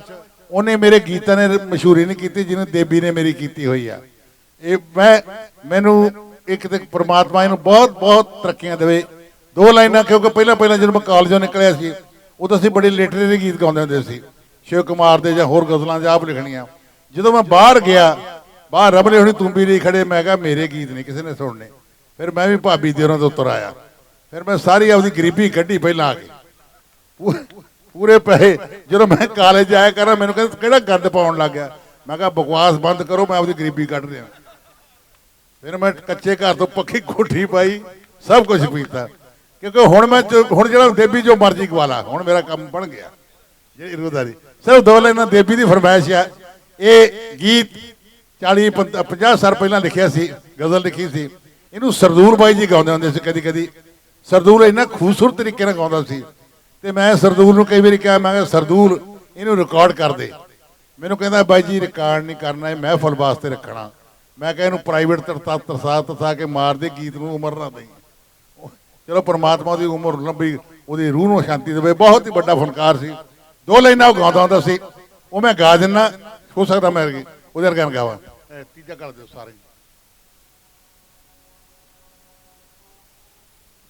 ਉਹਨੇ ਮੇਰੇ ਗੀਤਾਂ ਨੇ ਮਸ਼ਹੂਰੀ ਨਹੀਂ ਕੀਤੀ, ਜਿਹਨੂੰ ਦੇਬੀ ਨੇ ਮੇਰੀ ਕੀਤੀ ਹੋਈ ਆ। ਇਹ ਮੈਂ, ਮੈਨੂੰ ਇੱਕ ਤੇ ਪ੍ਰਮਾਤਮਾ ਇਹਨੂੰ ਬਹੁਤ ਬਹੁਤ ਤਰੱਕੀਆਂ ਦੇਵੇ। ਦੋ ਲਾਈਨਾਂ, ਕਿਉਂਕਿ ਪਹਿਲਾਂ ਪਹਿਲਾਂ ਜਦੋਂ ਮੈਂ ਕਾਲਜੋਂ ਨਿਕਲਿਆ ਸੀ, ਉਦੋਂ ਅਸੀਂ ਬੜੇ ਲਿਟਰੇਰੀ ਗੀਤ ਗਾਉਂਦੇ ਹੁੰਦੇ ਸੀ। ਸ਼ਿਵ ਕੁਮਾਰ ਦੇ ਜਾਂ ਹੋਰ ਗਜ਼ਲਾਂ ਜਾਂ ਆਪ ਲਿਖਣੀਆਂ। ਜਦੋਂ ਮੈਂ ਬਾਹਰ ਗਿਆ, ਬਾਹਰ ਰਬਲੇ ਹੁਣੀ ਤੁੰਬੀ ਨਹੀਂ ਖੜੇ, ਮੈਂ ਕਿਹਾ ਮੇਰੇ ਗੀਤ ਨਹੀਂ ਕਿਸੇ ਨੇ ਸੁਣਨੇ। ਫਿਰ ਮੈਂ ਵੀ ਭਾਬੀ ਦੇ ਉਹਨਾਂ ਤੋਂ ਉੱਤਰ ਆਇਆ। ਫਿਰ ਮੈਂ ਸਾਰੀ ਆਪਦੀ ਗਰੀਬੀ ਕੱਢੀ ਪਹਿਲਾਂ ਆ ਕੇ। ਪੂਰੇ ਪੈਸੇ ਜਦੋਂ ਮੈਂ ਕਾਲਜ ਆਇਆ ਕਰਾਂ, ਮੈਨੂੰ ਕਹਿੰਦੇ, ਕਿਹੜਾ ਗੰਦ ਪਾਉਣ ਲੱਗ ਗਿਆ? ਮੈਂ ਕਿਹਾ, ਬਕਵਾਸ ਬੰਦ ਕਰੋ, ਮੈਂ ਆਪਦੀ ਗਰੀਬੀ ਕੱਢ ਰਿਹਾ। ਫਿਰ ਮੈਂ ਕੱਚੇ ਘਰ ਤੋਂ ਪੱਕੀ ਕੋਠੀ ਪਾਈ, ਸਭ ਕੁਝ ਪੀਤਾ। ਕਿਉਂਕਿ ਹੁਣ ਮੈਂ ਹੁਣ ਜਿਹੜਾ ਦੇਬੀ ਜੋ ਮਰਜ਼ੀ ਗਵਾ ਲਾ, ਹੁਣ ਮੇਰਾ ਕੰਮ ਬਣ ਗਿਆ। ਜਿਹੜੀ ਇਰੋਦਾਰੀ ਸਿਰਫ ਦੋ ਲਾਈਨਾਂ ਦੇਬੀ ਦੀ ਫਰਮਾਇਸ਼ ਆ। ਇਹ ਗੀਤ 40 50 ਸਾਲ ਪਹਿਲਾਂ ਲਿਖਿਆ ਸੀ, ਗਜ਼ਲ ਲਿਖੀ ਸੀ। ਇਹਨੂੰ ਸਰਦੂਰ ਬਾਈ ਜੀ ਗਾਉਂਦੇ ਹੁੰਦੇ ਸੀ ਕਦੀ ਕਦੀ। ਸਰਦੂਲ ਇੰਨਾ ਖੂਬਸੂਰਤ ਤਰੀਕੇ ਨਾਲ ਗਾਉਂਦਾ ਸੀ। ਤੇ ਮੈਂ ਸਰਦੂਲ ਨੂੰ ਕਈ ਵਾਰੀ ਕਿਹਾ, ਮੈਂ ਕਿਹਾ, ਸਰਦੂਲ, ਇਹਨੂੰ ਰਿਕਾਰਡ ਕਰ ਦੇ। ਮੈਨੂੰ ਕਹਿੰਦਾ, ਬਾਈ ਜੀ ਰਿਕਾਰਡ ਨਹੀਂ ਕਰਨਾ, ਇਹ ਮਹਿਫਲ ਵਾਸਤੇ ਰੱਖਣਾ। ਮੈਂ ਕਿਹਾ, ਇਹਨੂੰ ਪ੍ਰਾਈਵੇਟ ਤਰਤਾ ਤਰਸਾ ਤਰਸਾ ਕੇ ਮਾਰ ਦੇ, ਗੀਤ ਨੂੰ ਉਮਰ ਨਾ ਦੇਈ। ਚਲੋ, ਪਰਮਾਤਮਾ ਦੀ ਉਮਰ ਲੰਬੀ, ਉਹਦੀ ਰੂਹ ਨੂੰ ਸ਼ਾਂਤੀ ਦੇਵੇ। ਬਹੁਤ ਹੀ ਵੱਡਾ ਫਨਕਾਰ ਸੀ। ਦੋ ਲਾਈਨਾਂ ਉਹ ਗਾਉਂਦਾ ਹੁੰਦਾ ਸੀ। ਉਹ ਮੈਂ ਗਾ ਦਿੰਨਾ, ਹੋ ਸਕਦਾ ਮੈਂ ਉਹਦੇ ਵਰਗਾ ਨਾ ਗਾਵਾਂ। ਤੀਜਾ ਕਰ ਦਿਓ ਸਾਰੇ।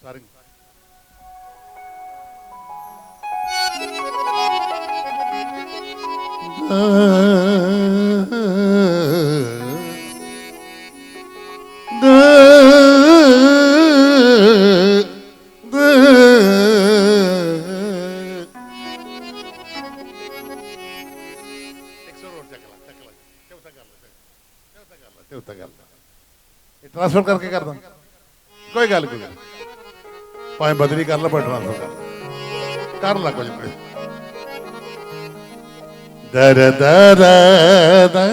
ਸਾਰੇ ਟ੍ਰਾਂਸਫਰ ਕਰਕੇ ਕਰਦਾ ਕੋਈ ਗੱਲ ਕੋਈ ਗੱਲ। ਭਾਵੇਂ ਬਦਲੀ ਕਰ ਲਾ ਪਰ ਟ੍ਰਾਂਸਫਰ ਕਰ ਲਾ। ਕਰ ਲਾ ਕੁਝ ਕੋਈ ਦਰ ਦਰ ਦਰ।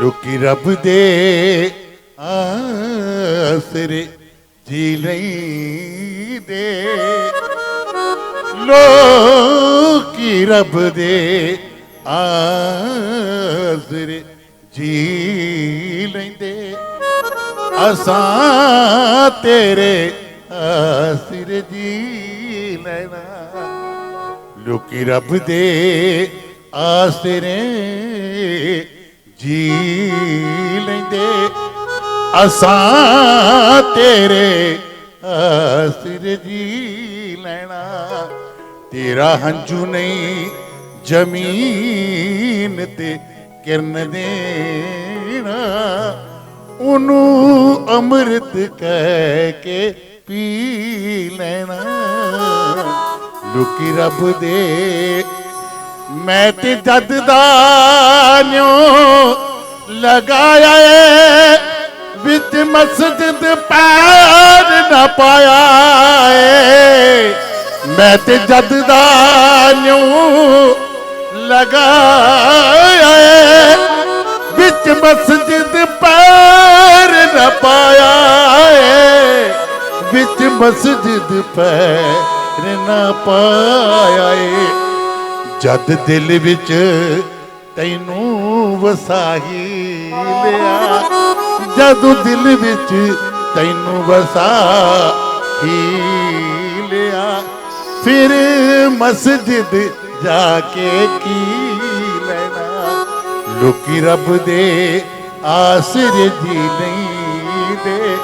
ਲੁਕੀ ਰੱਬ ਦੇ ਆਸਰੇ ਜੀ ਲਈ ਦੇ। ਲੋਕੀ ਰੱਬ ਦੇ ਆਸਰੇ ਜੀ ਲੈਂਦੇ। ਅਸਾਂ ਤੇਰੇ ਆਸਰੇ ਜੀ ਲੈਣਾ। ਲੋਕੀ ਰੱਬ ਦੇ ਆਸਰੇ ਜੀ ਲੈਂਦੇ। ਅਸਾਂ ਤੇਰੇ ਸਿਰ ਜੀ ਲੈਣਾ। ਤੇਰਾ ਹੰਝੂ ਨਹੀਂ ਜ਼ਮੀਨ ਤੇ ਕਿਰਨ ਦੇ। ਦੇਣਾ ਉਹਨੂੰ ਅੰਮ੍ਰਿਤ ਕਹਿ ਕੇ ਪੀ ਲੈਣਾ। ਲੋਕੀ ਰੱਬ ਦੇ, ਮੈਂ ਤੇ ਜਦ ਦਾ ਨਿਉ ਲਗਾਇਆ ਏ, ਵਿੱਚ ਮਸਜਿਦ ਪੈਰ ਨਾ ਪਾਇਆ ਏ। ਮੈਂ ਤੇ ਜਦ ਦਾ ਨਿਉ ਲਗਾਇਆ ਏ। ਵਿੱਚ ਮਸਜਿਦ ਪੈਰ ਨਾ ਪਾਇਆ ਏ। ਵਿੱਚ ਮਸਜਿਦ ਪੈਰ ਨਾ ਪਾਇਆ ਏ। ਜਦ ਦਿਲ ਵਿੱਚ ਤੈਨੂੰ ਵਸਾਹੀ ਲਿਆ, ਜਦ ਦਿਲ ਵਿੱਚ ਤੈਨੂੰ ਵਸਾਹੀ ਲਿਆ, ਫਿਰ ਮਸਜਿਦ ਜਾ ਕੇ ਕੀ ਲੋਕੀ ਰੱਬ ਦੇ ਆਸਰੇ ਜੀ ਨਹੀਂ ਦੇ।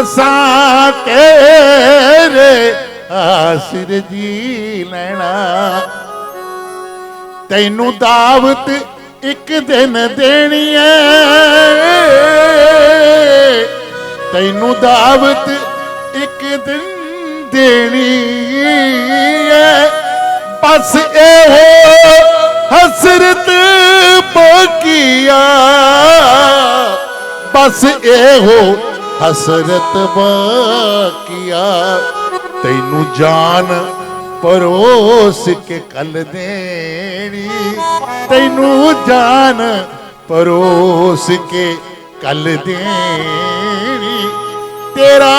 ਅਸਾਂ ਤੇਰੇ ਆਸਰੇ ਜੀ ਲੈਣਾ। ਤੈਨੂੰ ਦਾਵਤ ਇੱਕ ਦਿਨ ਦੇਣੀ ਐ। ਤੈਨੂੰ ਦਾਵਤ ਇੱਕ ਦਿਨ ਦੇਣੀ ਐ। ਬਸ ਇਹੋ ਹਸਰਤ ਬਕੀਆ। ਬਸ ਇਹੋ ਹਸਰਤ ਬਕੀਆ। ਤੈਨੂੰ ਜਾਨ ਪਰੋਸ ਕੇ ਕਲ ਦੇਣੀ। ਤੈਨੂੰ ਜਾਨ ਪਰੋਸ ਕੇ ਕੱਲ ਦੇਣੀ। ਤੇਰਾ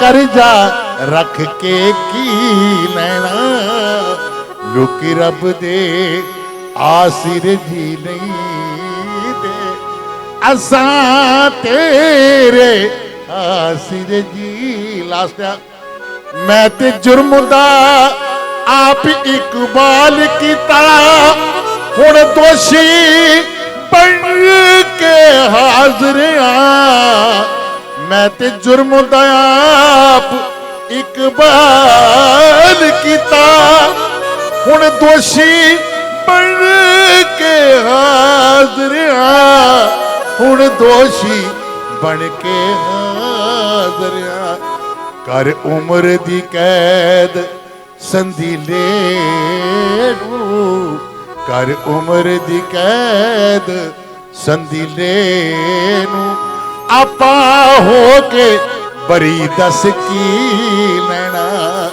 ਕਰਜ਼ਾ ਰੱਖ ਕੇ ਕੀ ਲੈਣਾ। ਲੋਕੀ ਰੱਬ ਦੇ ਆਸਿਰ ਜੀ ਨਹੀਂ ਦੇ। ਅਸਾਂ ਤੇਰੇ ਆਸਿਰ ਜੀ। ਲਾਸਟ ਮੈਂ ਤੇ ਜੁਰਮ ਦਾ ਆਪ ਇਕਬਾਲ ਕੀਤਾ। ਹੁਣ ਦੋਸ਼ੀ ਬਣ ਕੇ ਹਾਜ਼ਰ ਆ। ਮੈਂ ਤੇ ਜੁਰਮ ਦਾ ਆਪ ਇਕਬਾਲ ਕੀਤਾ। ਹੁਣ ਦੋਸ਼ੀ ਬਣ ਕੇ ਹੁਣ ਦੋਸ਼ੀ ਬਣ ਕੇ ਹਾਜ਼ਰ ਕਰ ਉਮਰ ਦੀ ਕੈਦ ਸੰਦੀਲੇ ਨੂੰ ਕਰ ਉਮਰ ਦੀ ਕੈਦ ਸੰਦੀਲੇ ਨੂੰ ਆਪਾ ਹੋ ਕੇ ਬਰੀ ਦੱਸ ਕੀ ਲੈਣਾ।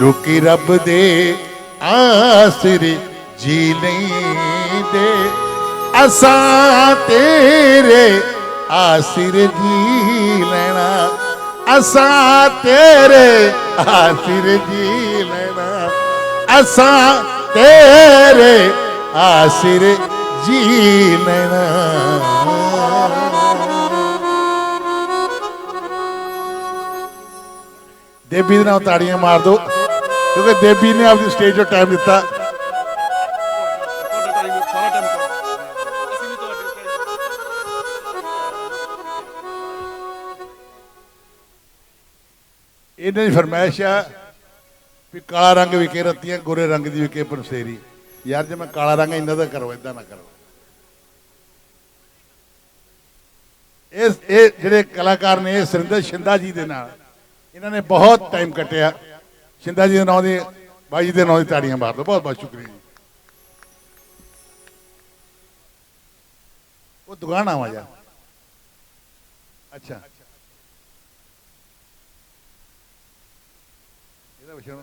ਲੋਕੀ ਰੱਬ ਦੇ ਆਸਰੇ ਜੀ ਨਹੀਂ ਦੇ ਅਸਾਂ ਤੇਰੇ ਆਸਿਰ ਜੀ ਲੈਣਾ। ਅਸਾਂ ਤੇਰੇ ਆਸਿਰ ਜੀ ਲੈਣਾ। ਅਸਾਂ ਤੇਰੇ ਆਸਿਰ ਜੀ ਲੈਣਾ। ਦੇਵੀ ਦੇ ਨਾਲ ਤਾੜੀਆਂ ਮਾਰ ਦਿਓ ਕਿਉਂਕਿ ਦੇਵੀ ਨੇ ਆਪਣੀ ਸਟੇਜ 'ਤੇ ਟਾਈਮ ਦਿੱਤਾ। ਇਹਨਾਂ ਦੀ ਫਰਮਾਇਸ਼ ਆ ਵੀ ਕਾਲਾ ਰੰਗ ਵਿਕੇ ਰਤੀਆਂ, ਗੋਰੇ ਰੰਗ ਦੀ ਵਿਕੇ ਪਨਸੇਰੀ ਯਾਰ ਜੇ ਮੈਂ ਕਾਲਾ ਰੰਗ ਇਹਨਾਂ ਦਾ ਕਰੋ ਇਦਾਂ ਨਾ ਕਰੋ ਇਸ, ਇਹ ਜਿਹੜੇ ਕਲਾਕਾਰ ਨੇ, ਇਹ ਸੁਰਿੰਦਰ ਸ਼ਿੰਦਾ ਜੀ ਦੇ ਨਾਲ, ਇਹਨਾਂ ਨੇ ਬਹੁਤ ਟਾਈਮ ਕੱਟਿਆ। ਸ਼ਿੰਦਾ ਜੀ ਦੇ ਨਾਂ ਦੀ, ਬਾਈ ਜੀ ਦੇ ਨਾਂ ਦੀ ਤਾੜੀਆਂ ਮਾਰ ਦਿਓ। ਬਹੁਤ ਬਹੁਤ ਸ਼ੁਕਰੀਆ ਜੀ। ਉਹ ਦੁਕਾਨ ਆਵਾ ਜਾ ਅੱਛਾ। ਇਹਦਾ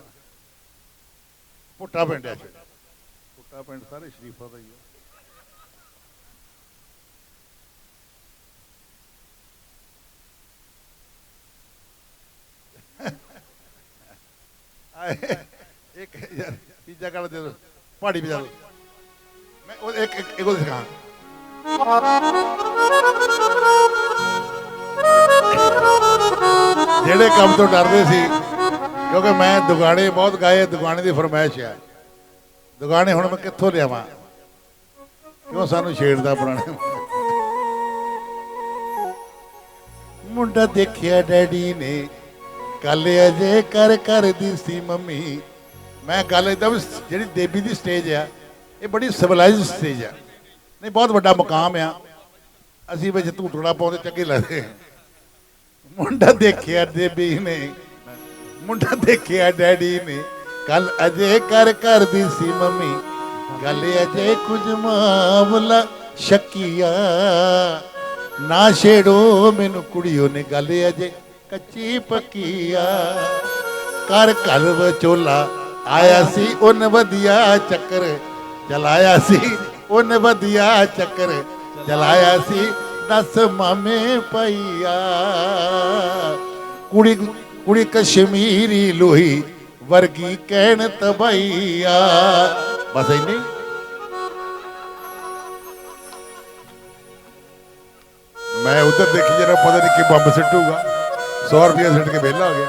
ਪੁੱਟਾ ਪਿੰਡ ਹੈ ਪੁੱਟਾ ਪਿੰਡ ਸਾਰੇ ਸ਼ਰੀਫਾਂ ਦਾ ਹੀ ਹੈ ਇੱਕ ਯਾਰ, ਤੀਜਾ ਗੱਲ ਦੇ ਦੋ ਪਹਾੜੀ ਵਜਾ ਦੋ ਮੈਂ ਉਹ ਇੱਕ ਇੱਕ ਉਹ ਦਿਖਾ। ਜਿਹੜੇ ਕੰਮ ਤੋਂ ਡਰਦੇ ਸੀ ਕਿਉਂਕਿ ਮੈਂ ਦੁਗਾਣੇ ਬਹੁਤ ਗਾਏ, ਦੁਗਾਣੇ ਦੀ ਫਰਮਾਇਸ਼ ਆ। ਦੁਗਾਣੇ ਹੁਣ ਮੈਂ ਕਿੱਥੋਂ ਲਿਆਵਾਂ? ਕਿਉਂ ਸਾਨੂੰ ਛੇੜਦਾ ਪੁਰਾਣੇ ਮੁੰਡਾ? ਦੇਖਿਆ ਡੈਡੀ ਨੇ ਕੱਲ ਅਜੇ ਕਰ ਕਰਦੀ ਸੀ ਮੰਮੀ। ਮੈਂ ਗੱਲ ਇਦਾਂ ਵੀ ਜਿਹੜੀ ਦੇਵੀ ਦੀ ਸਟੇਜ ਆ, ਇਹ ਬੜੀ ਸਿਵਲਾਈਜ਼ਡ ਸਟੇਜ ਆ। ਨਹੀਂ, ਬਹੁਤ ਵੱਡਾ ਮੁਕਾਮ ਆ। ਅਸੀਂ ਵਿੱਚ ਧੂਟੜਾ ਪਾਉਂਦੇ, ਚੰਗੇ ਲੱਗਦੇ। ਮੁੰਡਾ ਦੇਖਿਆ ਦੇਵੀ ਨੇ ਮੁੰਡਾ ਦੇਖਿਆ ਡੈਡੀ ਨੇ, ਕੱਲ ਅਜੇ ਕਰ ਕਰਦੀ ਸੀ ਮੰਮੀ, ਗੱਲ ਅਜੇ ਕੁਝ ਮਾਮਲਾ ਸ਼ੱਕੀਆ, ਨਾ ਛੇੜੋ ਮੈਨੂੰ ਕੁੜੀਓ ਨੇ ਗੱਲ ਅਜੇ ਕੱਚੀ ਪੱਕੀਆ। ਕਰ ਘਰ ਵਿਚੋਲਾ ਆਇਆ ਸੀ, ਉਹਨ ਵਧੀਆ ਚੱਕਰ ਚਲਾਇਆ ਸੀ, ਉਹਨ ਵਧੀਆ ਚੱਕਰ ਚਲਾਇਆ ਸੀ, ਦਸ ਮਾਮੇ ਪਈਆ ਕੁੜੀ ਕੁੜੀ ਕਸ਼ਮੀਰੀ ਲੋਹੀ ਵਰਗੀ ਕਹਿਣ ਤਬਈਆ। ਬਸ ਇੰਨੀ? ਮੈਂ ਉਧਰ ਦੇਖੀ ਜਰਾ ਪਤਾ ਨਹੀਂ ਕਿ ਬੰਬ ਸਿੱਟੂਗਾ। 100 ਰੁਪਏ ਸਿੱਟ ਕੇ ਵਿਹਲਾ ਹੋ ਗਿਆ।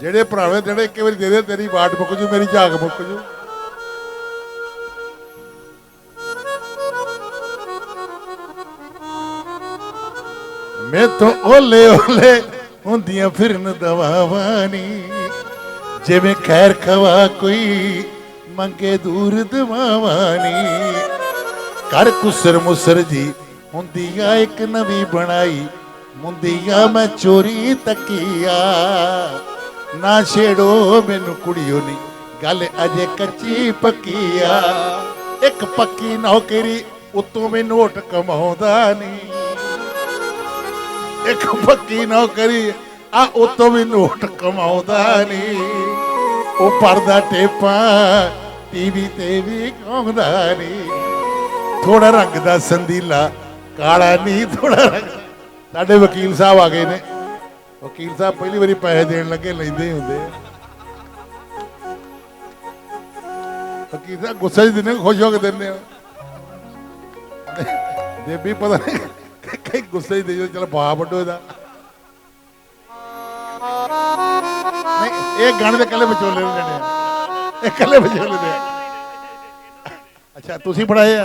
ਜਿਹੜੇ ਭਰਾਵੇ ਜਿਹੜੇ ਇੱਕ ਵਾਰੀ ਦੇ ਦੇ, ਤੇਰੀ ਬਾਟ ਮੁੱਕ ਜੂ, ਮੇਰੀ ਝਾਕ ਮੁੱਕ ਜੂ। ਮੈਂ ਤੋਂ ਓਲੇ ਓਲੇ ਹੁੰਦੀਆਂ ਫਿਰਨ ਦਵਾਵਾਂ ਨੀ। ਜਿਵੇਂ ਖੈਰ ਖਵਾ ਕੋਈ, ਮੰਗੇ ਦੂਰ ਦਵਾਵਾਂ ਨੀ। ਕਰ ਕੁਸਰ ਮੁਸਰ ਜੀ ਹੁੰਦੀਆਂ ਇੱਕ ਨਵੀਂ ਬਣਾਈ। ਮੁੰਦੀਆਂ ਮੈਂ ਚੋਰੀ ਤੱਕੀਆ। ਨਾ ਛੇੜੋ ਮੈਨੂੰ ਕੁੜੀਓ ਨੀ, ਗੱਲ ਅਜੇ ਕੱਚੀ ਪੱਕੀ ਆ ਇੱਕ ਪੱਕੀ ਨੌਕਰੀ, ਉਤੋਂ ਵੀ ਨੋਟ ਕਮਾਉਂਦਾ ਨਹੀਂ ਇੱਕ ਪੱਕੀ ਨੌਕਰੀ ਆ ਉਤੋਂ ਵੀ ਨੋਟ ਕਮਾਉਂਦਾ ਨਹੀਂ। ਉਹ ਪਰਦਾ ਟੇਪਾਂ ਟੀਵੀ ਤੇ ਵੀ ਕਮਾਉਂਦਾ ਨਹੀਂ। ਥੋੜਾ ਰੰਗ ਦਾ ਸੰਦੀਲਾ, ਕਾਲਾ ਨਹੀਂ ਥੋੜਾ ਰੰਗ ਸਾਡੇ ਵਕੀਲ ਸਾਹਿਬ ਆ ਗਏ ਨੇ। ਵਕੀਲ ਸਾਹਿਬ ਪਹਿਲੀ ਵਾਰੀ ਪੈਸੇ ਦੇਣ ਲੱਗੇ, ਲੈਂਦੇ ਹੀ ਹੁੰਦੇ ਆ। ਫਕੀਰ ਸਾਹਿਬ ਗੁੱਸੇ 'ਚ ਦਿੰਦੇ ਖੁਸ਼ ਹੋ ਕੇ ਦਿੰਦੇ ਹੋ ਦੇਬੀ ਪਤਾ ਨਹੀਂ ਕਈ ਗੁੱਸੇ 'ਚ ਦੇ ਚਲ ਬਾ ਵੱਡੋ ਇਹਦਾ ਨਹੀਂ ਇਹ ਗਾਣੇ ਦੇ ਕੱਲੇ ਵਿਚੋਲੇ ਨੂੰ ਆ। ਇਹ ਕੱਲੇ ਵਿਚੋਲੇ ਦੇ। ਅੱਛਾ ਤੁਸੀਂ ਪੜਾਏ ਆ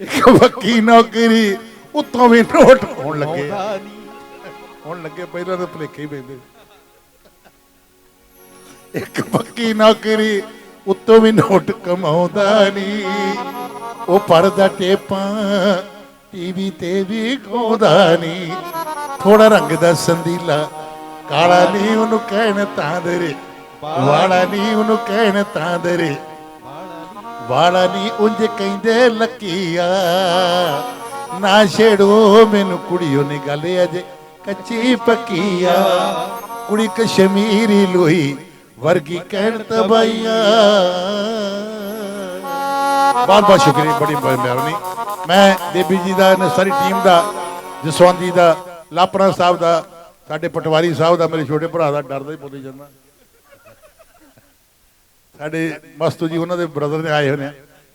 ਇੱਕ ਵਕੀ ਨੌਕਰੀ ਉੱਤੋਂ ਵੀ ਨੋਟ ਹੋਣ ਲੱਗੇ। ਹੁਣ ਲੱਗੇ ਪਹਿਲਾਂ ਤਾਂ ਭਲੇਖੇ ਹੀ ਪੈਂਦੇ ਇੱਕ ਪੱਕੀ ਨੌਕਰੀ ਉੱਤੋਂ ਵੀ ਨੋਟ ਕਮਾਉਂਦਾ ਨਹੀਂ। ਉਹ ਪਰਦਾ ਟੇਪਾਂ ਟੀਵੀ ਤੇ ਵੀ ਗਾਉਂਦਾ ਨਹੀਂ। ਥੋੜਾ ਰੰਗ ਦਾ ਸੰਦੀਲਾ, ਕਾਲਾ ਨਹੀਂ ਉਹਨੂੰ ਕਹਿਣ ਤਾਂ ਦਰੇ। ਵਾਲਾ ਨਹੀਂ ਉਹਨੂੰ ਕਹਿਣ ਤਾਂ ਦੇਰੇ। ਵਾਲਾ ਨਹੀਂ ਉਂਝ ਕਹਿੰਦੇ ਲੱਕੀਆ। ਨਾ ਛੇੜੋ ਮੈਨੂੰ ਕੁੜੀਓ ਨੇ ਗੱਲ ਅਜੇ ਕੱਚੀ ਪੱਕੀਆ। ਕੁੜੀ ਕਸ਼ਮੀਰੀ ਲੋਈ ਵਰਗੀ ਕਹਿਣ ਤਬਾਈਆ ਬਹੁਤ ਬਹੁਤ ਸ਼ੁਕਰੀਆ ਬੜੀ ਮਿਹਰਬਾਨੀ। ਮੈਂ ਦੇਵੀ ਜੀ ਦਾ ਇਹਨਾਂ ਸਾਰੀ ਟੀਮ ਦਾ, ਜਸਵੰਤ ਜੀ ਦਾ, ਲਾਪਰਾ ਸਾਹਿਬ ਦਾ, ਸਾਡੇ ਪਟਵਾਰੀ ਸਾਹਿਬ ਦਾ, ਮੇਰੇ ਛੋਟੇ ਭਰਾ ਦਾ ਡਰਦਾ ਹੀ ਬੋਲੀ ਜਾਂਦਾ। ਸਾਡੇ ਮਸਤੂ ਜੀ, ਉਹਨਾਂ ਦੇ ਬ੍ਰਦਰ ਨੇ ਆਏ ਹੋਏ ਨੇ।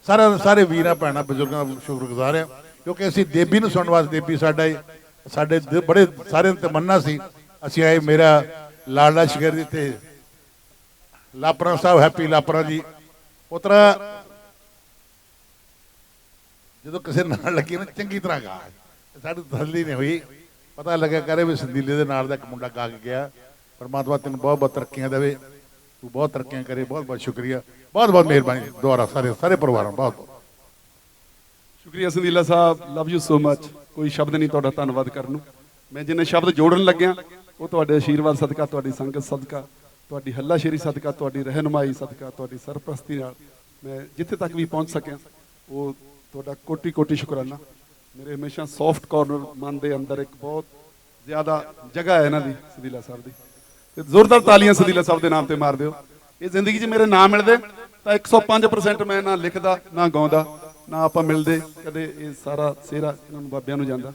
ਸਾਰੇ ਸਾਰੇ ਵੀਰਾਂ, ਭੈਣਾਂ, ਬਜ਼ੁਰਗਾਂ ਦਾ ਸ਼ੁਕਰਗੁਜ਼ਾਰ ਆ ਕਿਉਂਕਿ ਅਸੀਂ ਦੇਬੀ ਨੂੰ ਸੁਣਨ ਵਾਸਤੇ ਦੇਬੀ ਸਾਡਾ ਹੀ- ਸਾਡੇ ਬੜੇ ਸਾਰਿਆਂ ਦੀ ਤਮੰਨਾ ਸੀ। ਅਸੀਂ ਆਏ ਮੇਰਾ ਲਾਲਾ ਸ਼ਿਕਰ ਜੀ ਲਾਪਰਾ ਸਾਹਿਬ, ਹੈਪੀ ਲਾਪਰਾ ਜੀ। ਪੁੱਤਰਾ, ਜਦੋਂ ਕਿਸੇ ਨਾਲ ਲੱਗੀ ਨਾ, ਚੰਗੀ ਤਰ੍ਹਾਂ ਗਾ। ਸਾਡੀ ਤਸੱਲੀ ਨਹੀਂ ਹੋਈ। ਪਤਾ ਲੱਗਾ ਕਰੇ ਵੀ ਸੰਦੀਲੇ ਦੇ ਨਾਲ ਦਾ ਇੱਕ ਮੁੰਡਾ ਗਾ ਕੇ ਗਿਆ। ਪਰਮਾਤਮਾ ਤੈਨੂੰ ਬਹੁਤ ਬਹੁਤ ਤਰੱਕੀਆਂ ਦੇਵੇ। ਤੂੰ ਬਹੁਤ ਤਰੱਕੀਆਂ ਕਰੇ, ਬਹੁਤ ਬਹੁਤ ਸ਼ੁਕਰੀਆ। ਬਹੁਤ ਬਹੁਤ ਮਿਹਰਬਾਨੀ। ਦੁਆਰਾ ਸਾਰੇ ਸਾਰੇ ਪਰਿਵਾਰਾਂ ਬਹੁਤ ਬਹੁਤ। ਸ਼ੁਕਰੀਆ ਸੰਦੀਲਾ ਸਾਹਿਬ। ਲਵ ਯੂ ਸੋ ਮੱਚ ਕੋਈ ਸ਼ਬਦ ਨਹੀਂ ਤੁਹਾਡਾ ਧੰਨਵਾਦ ਕਰਨ ਨੂੰ। ਮੈਂ ਜਿੰਨੇ ਸ਼ਬਦ ਜੋੜਨ ਲੱਗਿਆ, ਉਹ ਤੁਹਾਡੇ ਆਸ਼ੀਰਵਾਦ, ਸਦਕਾ, ਤੁਹਾਡੀ ਸੰਗਤ, ਸਦਕਾ। ਤੁਹਾਡੀ ਹੱਲਾਸ਼ੇਰੀ ਸਦਕਾ, ਤੁਹਾਡੀ ਰਹਿਨਮਾਈ ਸਦਕਾ, ਤੁਹਾਡੀ ਸਰਪ੍ਰਸਤੀ ਨਾਲ ਮੈਂ ਜਿੱਥੇ ਤੱਕ ਵੀ ਪਹੁੰਚ ਸਕਿਆ, ਉਹ ਤੁਹਾਡਾ ਕੋਟੀ ਕੋਟੀ ਸ਼ੁਕਰਾਨਾ। ਮੇਰੇ ਹਮੇਸ਼ਾ ਸੌਫਟ ਕਾਰਨਰ ਮਨ ਦੇ ਅੰਦਰ ਇੱਕ ਬਹੁਤ ਜ਼ਿਆਦਾ ਜਗ੍ਹਾ ਹੈ ਇਹਨਾਂ ਦੀ, ਸੰਦੀਲਾ ਸਾਹਿਬ ਦੀ। ਤੇ ਜ਼ੋਰਦਾਰ ਤਾਲੀਆਂ ਸਦੀਲਾ ਸਾਹਿਬ ਦੇ ਨਾਮ ਤੇ ਮਾਰ ਦਿਓ। ਇਹ ਜ਼ਿੰਦਗੀ 'ਚ ਮੇਰੇ ਨਾਮ ਮਿਲਦੇ, ਤਾਂ 105% ਮੈਂ ਨਾ ਲਿਖਦਾ, ਨਾ ਗਾਉਂਦਾ, ਨਾ ਆਪਾਂ ਮਿਲਦੇ, ਕਦੇ ਇਹ ਸਾਰਾ ਸਿਹਰਾ ਇਹਨਾਂ ਨੂੰ ਬਾਬਿਆਂ ਨੂੰ ਜਾਂਦਾ।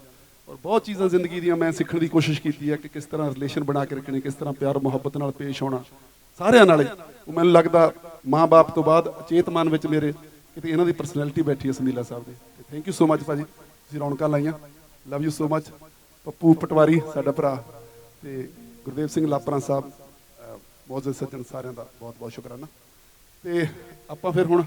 ਔਰ ਬਹੁਤ ਚੀਜ਼ਾਂ ਜ਼ਿੰਦਗੀ ਦੀਆਂ ਮੈਂ ਸਿੱਖਣ ਦੀ ਕੋਸ਼ਿਸ਼ ਕੀਤੀ ਹੈ ਕਿ ਕਿਸ ਤਰ੍ਹਾਂ ਰਿਲੇਸ਼ਨ ਬਣਾ ਕੇ ਰੱਖਣੇ ਕਿਸ ਤਰ੍ਹਾਂ ਪਿਆਰ ਮੁਹੱਬਤ ਨਾਲ ਪੇਸ਼ ਹੋਣਾ। ਸਾਰਿਆਂ ਨਾਲ ਉਹ ਮੈਨੂੰ ਲੱਗਦਾ ਮਾਂ-ਬਾਪ ਤੋਂ ਬਾਅਦ ਅਚੇਤ ਮਨ ਵਿੱਚ ਮੇਰੇ ਕਿਤੇ ਇਹਨਾਂ ਦੀ ਪਰਸਨੈਲਿਟੀ ਬੈਠੀ ਹੈ ਸੰਦੀਲਾ ਸਾਹਿਬ ਦੀ। ਤੇ ਥੈਂਕ ਯੂ ਸੋ ਮਚ ਭਾਜੀ। ਤੁਸੀਂ ਰੌਣਕਾਂ ਲਾਈਆਂ। Love you so much Pappu Patwari ਸਾਡਾ ਭਰਾ। ਤੇ ਗੁਰਦੇਵ ਸਿੰਘ ਲਾਪਰਾ ਸਾਹਿਬ ਅਹ, ਬਹੁਤ ਸੱਜਣ ਸਾਰਿਆਂ ਦਾ ਬਹੁਤ ਬਹੁਤ ਸ਼ੁਕਰਾਨਾ। ਤੇ ਆਪਾਂ ਫਿਰ ਹੁਣ